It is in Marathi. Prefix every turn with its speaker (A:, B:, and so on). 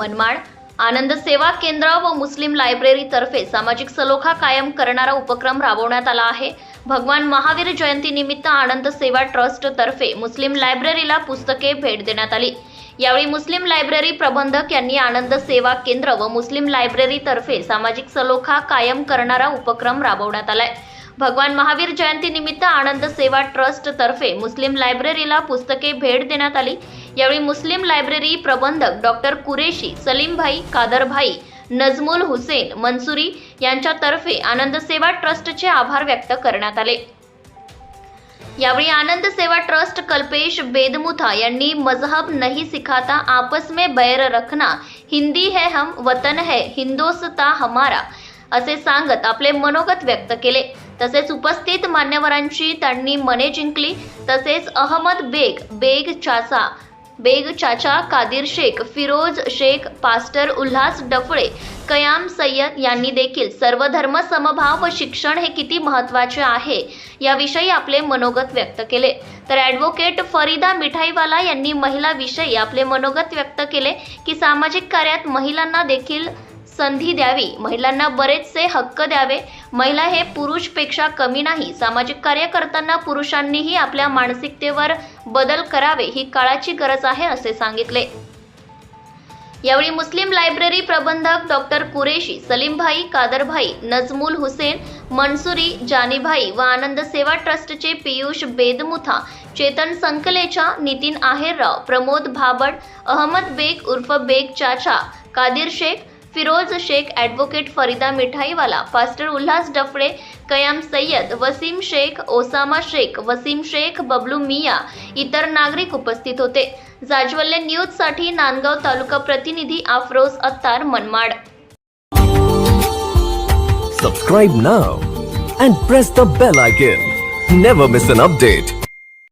A: मनमाड. आनंद सेवा केंद्र व मुस्लिम लायब्ररीतर्फे सामाजिक सलोखा कायम करणारा उपक्रम राबवण्यात आला आहे. भगवान महावीर जयंतीनिमित्त आनंद सेवा ट्रस्ट तर्फे मुस्लिम लायब्ररीला पुस्तके भेट देण्यात आली. यावेळी मुस्लिम लायब्ररी प्रबंधक यांनी आनंद सेवा केंद्र व मुस्लिम लायब्ररीतर्फे सामाजिक सलोखा कायम करणारा उपक्रम राबवण्यात आलाय. भगवान महावीर जयंती निमित्त आनंद सेवा ट्रस्ट तर्फे मुस्लिम लायब्ररीला पुस्तके भेट देण्यात आली. यावेळी मुस्लिम लायब्ररी प्रबंधक डॉक्टर कुरेशी सलीमभाई कादरभाई नजमुल हुसेन मंसुरी यांच्यातर्फे आनंद सेवा ट्रस्टचे आभार व्यक्त करण्यात आले. यावेळी आनंद सेवा ट्रस्ट कल्पेश बेदमुथा यांनी मजहब नहीं सिखाता आपस में बैर रखना हिंदी है हम वतन है हिंदोस्ता हमारा असे सांगत आपले मनोगत व्यक्त केले. तसेच उपस्थित मान्यवरांची त्यांनी मने जिंकली. तसेच अहमद बेग बेग चाचा बेग चाचा कादिर शेख फिरोज शेख पास्टर उल्हास डफळे कयाम सय्यद यांनी देखील सर्वधर्म समभाव व शिक्षण हे किती महत्त्वाचे आहे याविषयी आपले मनोगत व्यक्त केले. तर ॲडव्होकेट फरीदा मिठाईवाला यांनी महिलाविषयी आपले मनोगत व्यक्त केले की सामाजिक कार्यात महिलांना देखील संधी द्यावी. महिलांना बरेचसे हक्क द्यावे. महिला हे पुरुषपेक्षा कमी नाही. सामाजिक कार्य करताना पुरुषांनीही आपल्या मानसिकतेवर बदल करावे ही काळाची गरज आहे असे सांगितले. यावेळी मुस्लिम लायब्ररी प्रबंधक डॉक्टर कुरेशी सलीमभाई कादरभाई नजमुल हुसेन मनसुरी जानीभाई व आनंद सेवा ट्रस्टचे पियुष बेदमुथा चेतन संकलेचा नितीन आहेरराव प्रमोद भाबड अहमद बेग उर्फ बेग चाचा कादिर शेख फिरोज शेख ॲडव्होकेट फरीदा मिठाईवाला पास्टर उल्हास डफडे कयाम सय्यद वसीम शेख ओसामा शेख वसीम शेख बबलू मिया इतर नागरिक उपस्थित होते जाज्वल्य न्यूजसाठी नांदगाव तालुका प्रतिनिधी Afroz Attar Manmad
B: Subscribe now and press the bell icon. Never miss an update.